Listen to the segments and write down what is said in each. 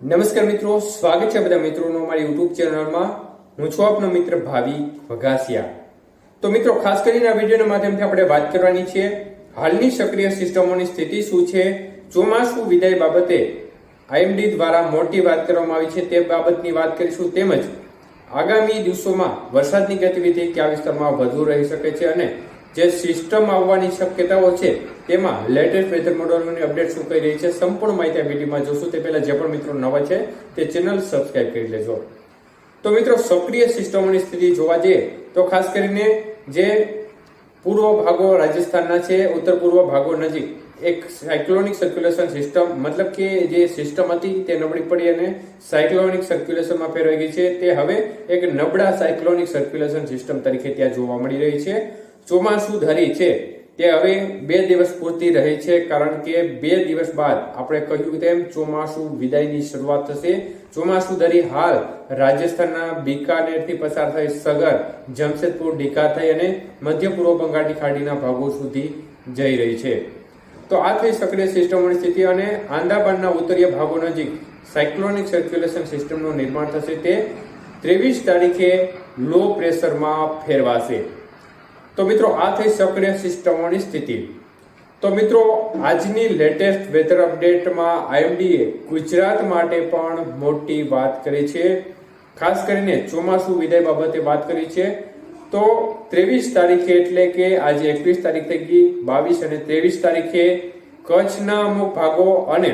નમસ્કાર મિત્રો, સ્વાગત છે બધા મિત્રોનો મારી યુટ્યુબ ચેનલમાં. હું છું આપનો મિત્ર ભાવિ વઘાસિયા તો મિત્રો, ખાસ કરીને આ વિડીયોના માધ્યમથી આપણે વાત કરવાની છે, હાલની સક્રિય સિસ્ટમોની સ્થિતિ શું છે, ચોમાસું વિદાય બાબતે આઈએમડી દ્વારા મોટી વાત કરવામાં આવી છે, તે બાબતની વાત કરીશું તેમજ આગામી દિવસોમાં વરસાદની ગતિવિધિ કયા વિસ્તારમાં વધુ રહી શકે છે અને જે સિસ્ટમ આવવાની શક્યતાઓ છે, તેમાં લેટેસ્ટ વેધર મોડલની અપડેટ શું કહી રહી છે, સંપૂર્ણ માહિતી આ વિડીયોમાં જોશું. તે પહેલા જે પણ મિત્રો નવા છે, તે ચેનલ સબસ્ક્રાઇબ કરી લેજો. તો મિત્રો, સક્રિય સિસ્ટમોની સ્થિતિ જોવા જઈએ, તો ખાસ કરીને જે પૂર્વ ભાગો રાજસ્થાનના છે, ઉત્તર પૂર્વ ભાગો નજીક, એક સાયક્લોનિક સર્ક્યુલેશન સિસ્ટમ મતલબ કે જે સિસ્ટમ હતી, તે નબળી પડી અને સાયક્લોનિક સર્ક્યુલેશનમાં ફેરવાઈ ગઈ છે. તે હવે એક નબળા સાયક્લોનિક સર્ક્યુલેશન સિસ્ટમ તરીકે ત્યાં જોવા મળી રહી છે. ચોમાસું ધરી છે, તે હવે બે દિવસ પૂરતી રહે છે, કારણ કે બે દિવસ બાદ આપણે કહ્યું તેમ ચોમાસું વિદાયની શરૂઆત થશે. ચોમાસું ધરી હાલ રાજસ્થાનના બિકાનેરથી પસાર થઈ સગર, જમશેદપુર, ડીકા થઈ અને મધ્ય પૂર્વ બંગાળની ખાડીના ભાગો સુધી જઈ રહી છે. તો આ થઈ સક્રિય સિસ્ટમોની સ્થિતિ અને આંદામાનના ઉત્તરીય ભાગો નજીક સાયક્લોનિક સર્ક્યુલેશન સિસ્ટમનું નિર્માણ થશે. તે ત્રેવીસ તારીખે લો પ્રેશરમાં ફેરવાશે. તો મિત્રો, આ થઈ સક્રિય સિસ્ટમોની સ્થિતિ. તો મિત્રો, આજની લેટેસ્ટ વેધર અપડેટમાં આઈએમડીએ ગુજરાત માટે પણ મોટી વાત કરી છે. ખાસ કરીને ચોમાસું વિદાય બાબતે વાત કરી છે. તો ત્રેવીસ તારીખે એટલે કે આજે એકવીસ તારીખ ગઈ, બાવીસ અને ત્રેવીસ તારીખે કચ્છના અમુક ભાગો અને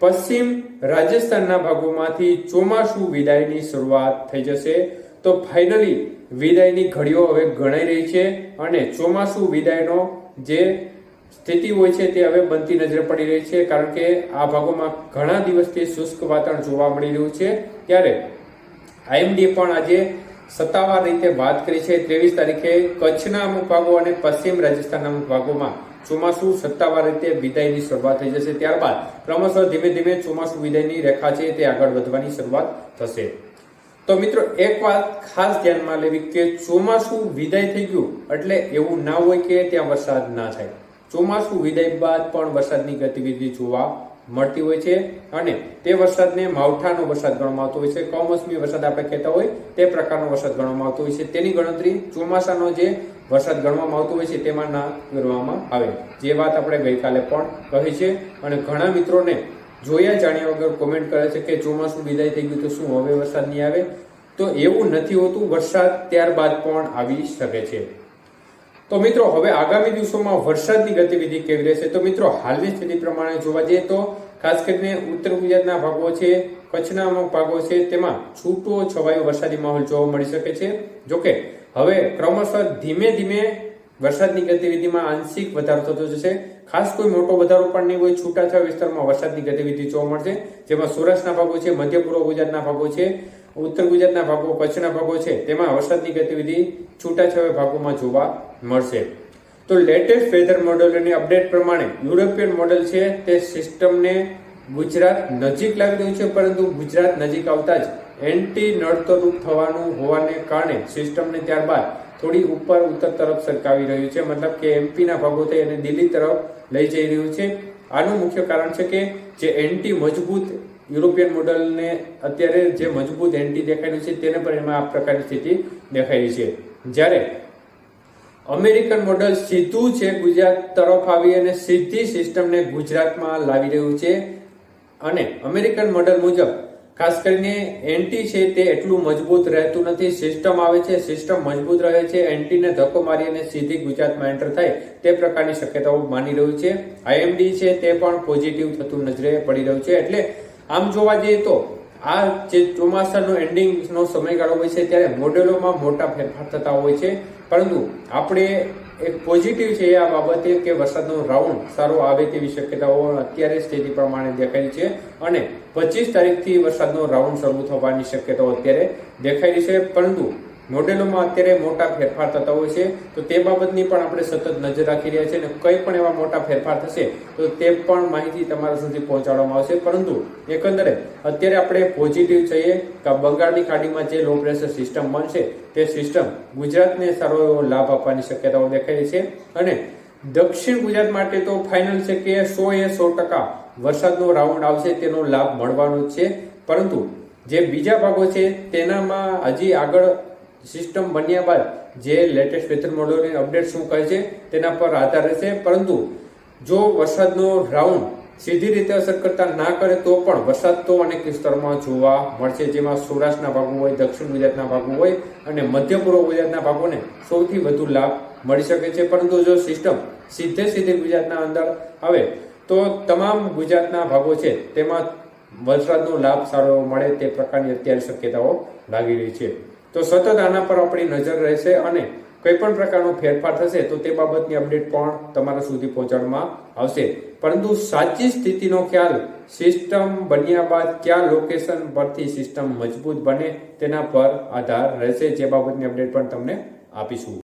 પશ્ચિમ રાજસ્થાનના ભાગોમાંથી ચોમાસું વિદાયની શરૂઆત થઈ જશે. તો ફાઇનલી વિદાયની ઘડીઓ હવે ગણાઈ રહી છે અને ચોમાસું વિદાયનો જે સ્થિતિ હોય છે તે હવે બનતી નજરે પડી રહી છે કારણ કે આ ભાગોમાં ઘણા દિવસથી શુષ્ક વાતાવરણ જોવા મળી રહ્યું છે. ત્યારે આઈએમડી પણ આજે સત્તાવાર રીતે વાત કરી છે. ત્રેવીસ તારીખે કચ્છના અમુક ભાગો અને પશ્ચિમ રાજસ્થાનના અમુક ભાગોમાં ચોમાસું સત્તાવાર રીતે વિદાયની શરૂઆત થઈ જશે. ત્યારબાદ ક્રમશઃ ધીમે ધીમે ચોમાસું વિદાયની રેખા છે તે આગળ વધવાની શરૂઆત થશે. તો મિત્રો, એક વાત ખાસ ધ્યાનમાં લેવી કે ચોમાસું વિદાય થઈ ગયું, એટલે એવું ના હોય કે ત્યાં વરસાદ ના થાય. ચોમાસું વિદાય બાદ પણ વરસાદની ગતિવિધિ જોવા મળતી હોય છે અને તે વરસાદને માવઠાનો વરસાદ ગણવામાં આવતો હોય છે. કમોસમી વરસાદ આપણે કહેતા હોય, તે પ્રકારનો વરસાદ ગણવામાં આવતો હોય છે. તેની ગણતરી ચોમાસાનો જે વરસાદ ગણવામાં આવતો હોય છે, તેમાં ના ગણવામાં આવે. જે વાત આપણે ગઈકાલે પણ કહી છે અને ઘણા મિત્રોને જોયા જાણ્યા વગર કોમેન્ટ કરે છે કે ચોમાસું વિદાય થઈ ગયું તો શું હવે વરસાદ નહીં આવે? તો એવું નથી હોતું, વરસાદ ત્યારબાદ પણ આવી શકે છે. તો મિત્રો, હવે આગામી દિવસોમાં વરસાદની ગતિવિધિ કેવી રહેશે? તો મિત્રો, હાલની સ્થિતિ પ્રમાણે જોવા જઈએ તો ખાસ કરીને ઉત્તર ગુજરાતના ભાગો છે, કચ્છના અમુક ભાગો છે, તેમાં છૂટો છવાયો વરસાદી માહોલ જોવા મળી શકે છે. જોકે, હવે ક્રમશઃ ધીમે ધીમે વરસાદની ગતિવિધિમાં આંશિક વધારો થતો જશે. ખાસ કોઈ મોટો વધારો પણ નહીં હોય. છૂટાછવાયા વિસ્તારમાં વરસાદની ગતિવિધિ જોવા મળશે. જેમાં સૌરાષ્ટ્રના ભાગો છે, મધ્ય પૂર્વ ગુજરાતના ભાગો છે, ઉત્તર ગુજરાતના ભાગો કચ્છના ભાગો છે. તેમાં વરસાદની ગતિવિધિ છૂટાછવાયા ભાગોમાં જોવા મળશે. તો લેટેસ્ટ વેધર મોડેલોની અપડેટ પ્રમાણે યુરોપિયન મોડેલ છે તે સિસ્ટમને ગુજરાત નજીક લાવી રહ્યું છે, પરંતુ ગુજરાત નજીક આવતા જ એન્ટી નડતરૂપ થવાનું હોવાને કારણે સિસ્ટમને ત્યારબાદ થોડી ઉપર ઉત્તર તરફ સરકાવી રહ્યું છે. મતલબ કે એમપીના ભાગો થઈ અને દિલ્હી તરફ લઈ જઈ રહ્યું છે. આનું મુખ્ય કારણ છે કે જે એન્ટી મજબૂત યુરોપિયન મોડલને અત્યારે જે મજબૂત એન્ટી દેખાઈ રહ્યું છે તેને પણ એમાં આ પ્રકારની સ્થિતિ દેખાઈ રહી છે. જ્યારે અમેરિકન મોડલ સીધું છે ગુજરાત તરફ આવી અને સીધી સિસ્ટમને ગુજરાતમાં લાવી રહ્યું છે. અને અમેરિકન મોડલ મુજબ ખાસ કરીને એન્ટી છે તે એટલું મજબૂત રહેતું નથી. સિસ્ટમ આવે છે સિસ્ટમ મજબૂત રહે છે. એન્ટીને ધક્કો મારી અને સીધી ગુજરાતમાં એન્ટર થાય તે પ્રકારની શક્યતાઓ માની રહ્યું છે. આઈએમડી છે તે પણ પોઝિટિવ થતું નજરે પડી રહ્યું છે. એટલે આમ જોવા જઈએ તો આ જે ચોમાસાનો એન્ડિંગનો સમયગાળો હોય છે, ત્યારે મોડેલોમાં મોટા ફેરફાર થતા હોય છે. પરંતુ આપણે એક પોઝિટિવ છે આ બાબતે કે વરસાદનો રાઉન્ડ સારો આવે તેવી શક્યતાઓ અત્યારે સ્થિતિ પ્રમાણે દેખાય છે. અને પચીસ તારીખથી વરસાદનો રાઉન્ડ શરૂ થવાની શક્યતાઓ અત્યારે દેખાઈ છે. પરંતુ મોડેલોમાં અત્યારે મોટા ફેરફાર થતા હોય છે, તો તે બાબતની પણ આપણે સતત નજર રાખી રહ્યા છીએ અને કંઈ પણ એવા મોટા ફેરફાર થશે, તો તે પણ માહિતી તમારા સુધી પહોંચાડવામાં આવશે. પરંતુ એકંદરે, અત્યારે આપણે પોઝિટિવ છીએ કે બંગાળની ખાડીમાં જે લો પ્રેશર સિસ્ટમ બનશે, તે સિસ્ટમ ગુજરાતને સારો એવો લાભ આપવાની શક્યતાઓ દેખાય છે અને દક્ષિણ ગુજરાત માટે તો ફાઇનલ છે કે સો એ સો ટકા વરસાદનો રાઉન્ડ આવશે, તેનો લાભ મળવાનો છે. પરંતુ જે બીજા ભાગો છે, તેનામાં હજી આગળ સિસ્ટમ બન્યા બાદ જે લેટેસ્ટ વેધર મોડલની અપડેટ શું કહે છે તેના પર આધાર રહેશે. પરંતુ જો વરસાદનો રાઉન્ડ સીધી રીતે અસર કરતા ના કરે તો પણ વરસાદ તો અનેક વિસ્તારોમાં જોવા મળશે. જેમાં સૌરાષ્ટ્રના ભાગો હોય, દક્ષિણ ગુજરાતના ભાગો હોય અને મધ્ય પૂર્વ ગુજરાતના ભાગોને સૌથી વધુ લાભ મળી શકે છે. પરંતુ જો સિસ્ટમ સીધે સીધી ગુજરાતના અંદર આવે તો તમામ ગુજરાતના ભાગો છે તેમાં વરસાદનો લાભ સારો મળે તે પ્રકારની અત્યારે શક્યતાઓ લાગી રહી છે. તો સતત આના પર આપણી નજર રહેશે અને કોઈ પણ પ્રકારનો ફેરફાર થશે તો તે બાબતની અપડેટ પણ તમારા સુધી પહોંચાડવામાં આવશે. પરંતુ સાચી સ્થિતિનો ખ્યાલ સિસ્ટમ બન્યા બાદ કયા લોકેશન પરથી સિસ્ટમ મજબૂત બને તેના પર આધાર રહેશે, જે બાબતની અપડેટ પણ તમને આપીશું.